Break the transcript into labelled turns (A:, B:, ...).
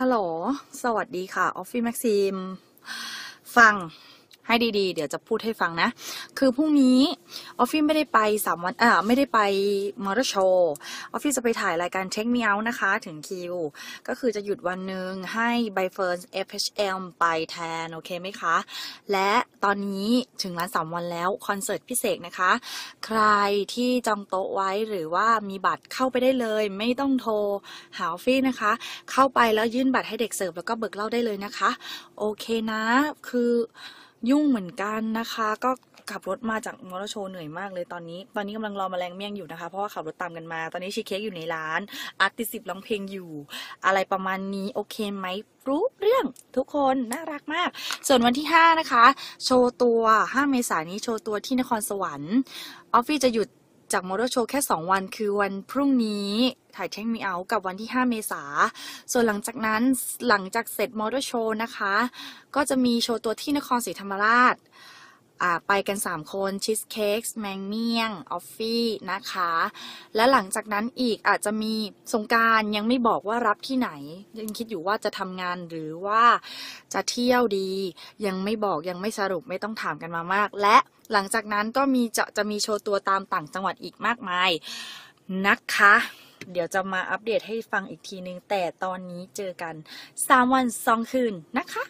A: ฮัลโหล สวัสดีค่ะ ออฟฟี่แม็กซิม ฟัง ให้ดีๆ เดี๋ยวจะพูดให้ฟังนะ คือพรุ่งนี้ออฟฟี่ไม่ได้ไปสามวันอ่าไม่ได้ไปมอเตอร์โชว์ ออฟฟี่จะไปถ่ายรายการเทคเมียวนะคะ ถึงคิว ก็คือจะหยุดวันหนึ่งให้ใบเฟิร์น FHM ไปแทน โอเคไหมคะ และตอนนี้ถึงร้านสามวันแล้ว คอนเสิร์ตพิเศษนะคะ ใครที่จองโต๊ะไว้หรือว่ามีบัตรเข้าไปได้เลย ไม่ต้องโทรหาออฟฟี่นะคะ เข้าไปแล้วยื่นบัตรให้เด็กเสิร์ฟแล้วก็เบิกเล้าได้เลยนะคะ โอเคนะ คือ ยุ่งเหมือนกันนะคะ ก็ขับรถมาจากมอเตอร์โชว์เหนื่อยมากเลยตอนนี้ ตอนนี้กำลังรอแมลงเมี่ยงอยู่นะคะ เพราะว่าขับรถตามกันมา ตอนนี้ชีเค้กอยู่ในร้านอาร์ติสิบร้องเพลงอยู่ อะไรประมาณนี้โอเคไหมรู้เรื่องทุกคนน่ารักมาก ส่วนวันที่ 5 นะคะ โชว์ตัว 5 เมษายนนี้โชว์ตัวที่นครสวรรค์ออฟฟี่จะหยุด จากมอเตอร์โชว์แค่ 2 วันคือวันพรุ่งนี้ถ่ายเทคมีเอากับวันที่ 5 เมษา ส่วนหลังจากนั้นหลังจากเสร็จมอเตอร์โชว์นะคะ ก็จะมีโชว์ตัวที่นครศรีธรรมราช ไปกัน 3 คนชีสเค้กแมงเมี่ยง ออฟฟี่นะคะ และหลังจากนั้นอีกอาจจะมีสงการยังไม่บอกว่ารับที่ไหน ยังคิดอยู่ว่าจะทำงานหรือว่าจะเที่ยวดี ยังไม่บอกยังไม่สรุปไม่ต้องถามกันมามาก และหลังจากนั้นก็มีจะจะมีโชว์ตัวตามต่างจังหวัดอีกมากมายนะคะ เดี๋ยวจะมาอัปเดตให้ฟังอีกทีนึง แต่ตอนนี้เจอกัน 3 วัน 2 คืนนะคะ